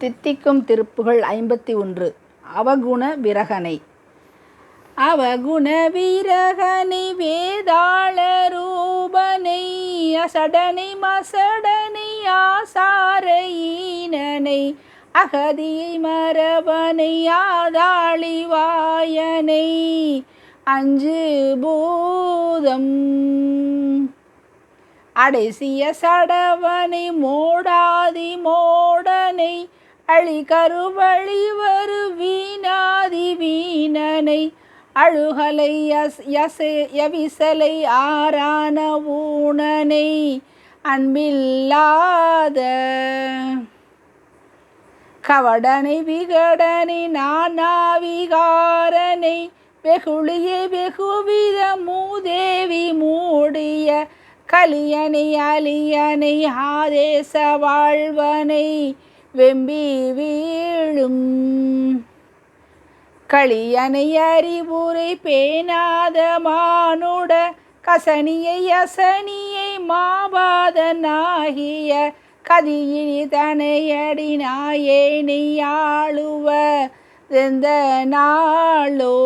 தித்திக்கும் திருப்புகள் ஐம்பத்தி ஒன்று. அவகுண விரகனை. அவகுண விரகனை வேதாள ரூபனை அசடனை மசடனை ஆசாரையினனை அகதியை மரபனை ஆதாளிவாயனை அஞ்சு பூதம். அடைசிய சடவனை மோடாதி மோ அழி கருவழி வரு வீணாதி வீணனை அழுகலை யஸ் யசே யவிசலை ஆரான ஊனனை அன்பில்லாத கவடனை விகடனை நானாவிகாரனை வெகுளியை வெகுவித மூதேவி மூடிய கலியனை அலியனை ஆதேச வாழ்வனை வெம்பி வீழும். களியனை அறிவுரை பேணாத மானுட கசனியை அசனியை மாபாதனாகிய கதியினி தனையடி நாயேனை ஆளுவ எந்த நாளோ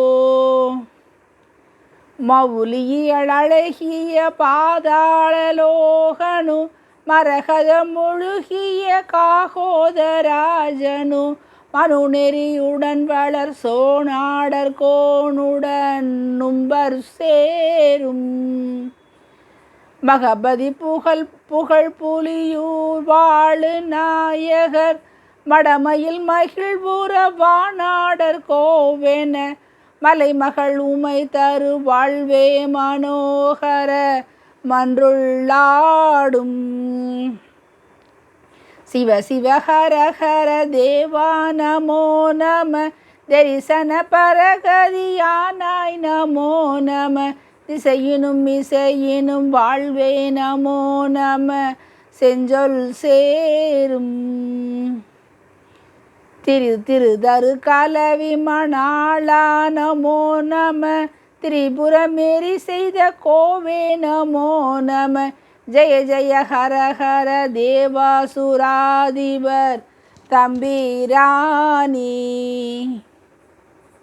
மவுலியழகிய பாதாளலோகனு மரகத முழுகிய காகோதராஜனு மனுநெறியுடன் வளர் சோனாடர் கோனுடன் நும்பர் சேரும். மகபதி புகழ் புகழ் புலியூர் வாழு நாயகர் மடமையில் மகிழ்வுற வானாடர் கோவென மலைமகள் உமை தரு வாழ்வே மனோகர மன்றுள்ளாடும். சிவ சிவ ஹர ஹர தேவா நமோ நம. தரிசன பரகதியானாய் நமோ நம. திசையினும் இசையினும் வாழ்வே நமோ நம. செஞ்சொல் சேரும். திரு திரு தரு கலவி மணாளா நமோ நம. திரிபுரமேரி செய்த கோவே நமோ நம. ஜெய ஜெய ஹர ஹர தேவாசுராதிபர் தம்பிராணி.